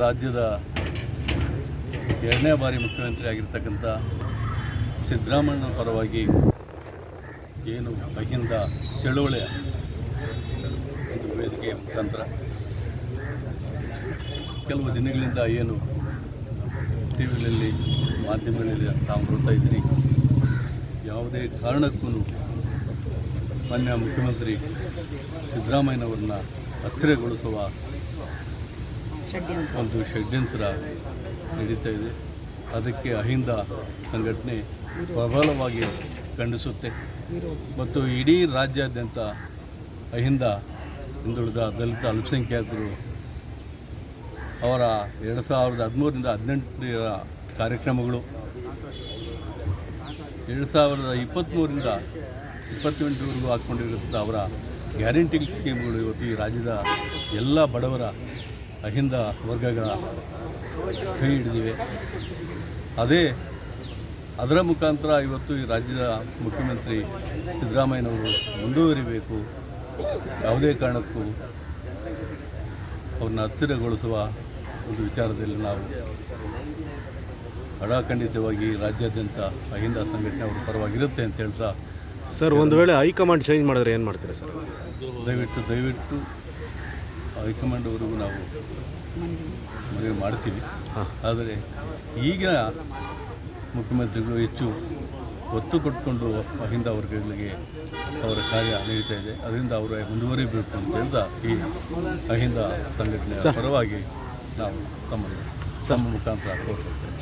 ರಾಜ್ಯದ ಎರಡನೇ ಬಾರಿ ಮುಖ್ಯಮಂತ್ರಿ ಆಗಿರ್ತಕ್ಕಂಥ ಸಿದ್ದರಾಮಯ್ಯ ಪರವಾಗಿ ಏನು ಅಹಿಂದ ಚಳುವಳಿಯ ಒಂದು ವೇದಿಕೆಯ ಮುಖಾಂತರ ಕೆಲವು ದಿನಗಳಿಂದ ಏನು ಟಿ ವಿಗಳಲ್ಲಿ ಮಾಧ್ಯಮಗಳಲ್ಲಿ ತಾವು ನೋಡ್ತಾ ಇದ್ದೀನಿ ಯಾವುದೇ ಕಾರಣಕ್ಕೂ ಮಾನ್ಯ ಮುಖ್ಯಮಂತ್ರಿ ಸಿದ್ದರಾಮಯ್ಯನವ್ರನ್ನ ಅಸ್ಥಿರಗೊಳಿಸುವ ಒಂದು ಷಡ್ಯಂತ್ರ ನಡೀತಾ ಇದೆ. ಅದಕ್ಕೆ ಅಹಿಂದ ಸಂಘಟನೆ ಪ್ರಬಲವಾಗಿ ಖಂಡಿಸುತ್ತೆ. ಮತ್ತು ಇಡೀ ರಾಜ್ಯಾದ್ಯಂತ ಅಹಿಂದ ಹಿಂದುಳಿದ ದಲಿತ ಅಲ್ಪಸಂಖ್ಯಾತರು ಅವರ ಎರಡು ಸಾವಿರದ ಹದಿಮೂರರಿಂದ ಹದಿನೆಂಟರ ಕಾರ್ಯಕ್ರಮಗಳು, ಎರಡು ಸಾವಿರದ ಇಪ್ಪತ್ತ್ಮೂರರಿಂದ ಇಪ್ಪತ್ತೆಂಟರವರೆಗೂ ಹಾಕ್ಕೊಂಡಿರುವಂಥ ಅವರ ಗ್ಯಾರಂಟಿ ಸ್ಕೀಮ್ಗಳು ಇವತ್ತು ಈ ರಾಜ್ಯದ ಎಲ್ಲ ಬಡವರ ಅಹಿಂದ ವರ್ಗಗಳ ಕೈ ಹಿಡಿದಿವೆ. ಅದೇ ಅದರ ಮುಖಾಂತರ ಇವತ್ತು ಈ ರಾಜ್ಯದ ಮುಖ್ಯಮಂತ್ರಿ ಸಿದ್ದರಾಮಯ್ಯನವರು ಮುಂದುವರಿಬೇಕು. ಯಾವುದೇ ಕಾರಣಕ್ಕೂ ಅವ್ರನ್ನ ಅಸ್ಥಿರಗೊಳಿಸುವ ಒಂದು ವಿಚಾರದಲ್ಲಿ ನಾವು ಅಡಾಖಂಡಿತವಾಗಿ ರಾಜ್ಯಾದ್ಯಂತ ಅಹಿಂದ ಸಂಘಟನೆ ಅವರ ಪರವಾಗಿರುತ್ತೆ ಅಂತ ಹೇಳ್ತಾ ಸರ್ ಒಂದು ವೇಳೆ ಹೈಕಮಾಂಡ್ ಚೇಂಜ್ ಮಾಡಿದ್ರೆ ಏನು ಮಾಡ್ತೀರಾ ಸರ್? ದಯವಿಟ್ಟು ದಯವಿಟ್ಟು ಹೈಕಮಾಂಡ್ ಅವರಿಗೂ ನಾವು ಮನವಿ ಮಾಡ್ತೀವಿ. ಆದರೆ ಈಗ ಮುಖ್ಯಮಂತ್ರಿಗಳು ಹೆಚ್ಚು ಒತ್ತು ಕೊಟ್ಟುಕೊಂಡು ಅಹಿಂದ ವರ್ಗಗಳಿಗೆ ಅವರ ಕಾರ್ಯ ನಡೀತಾ ಇದೆ. ಅದರಿಂದ ಅವರ ಮುಂದುವರಿಬೇಕು ಅಂತ ಹೇಳ್ತಾ ಈ ಅಹಿಂದ ಸಂಘಟನೆಯ ಪರವಾಗಿ ನಾವು ತಮ್ಮ ತಮ್ಮ ಮುಖಾಂತರ ಕೋರ್ಕೊಳ್ತೇವೆ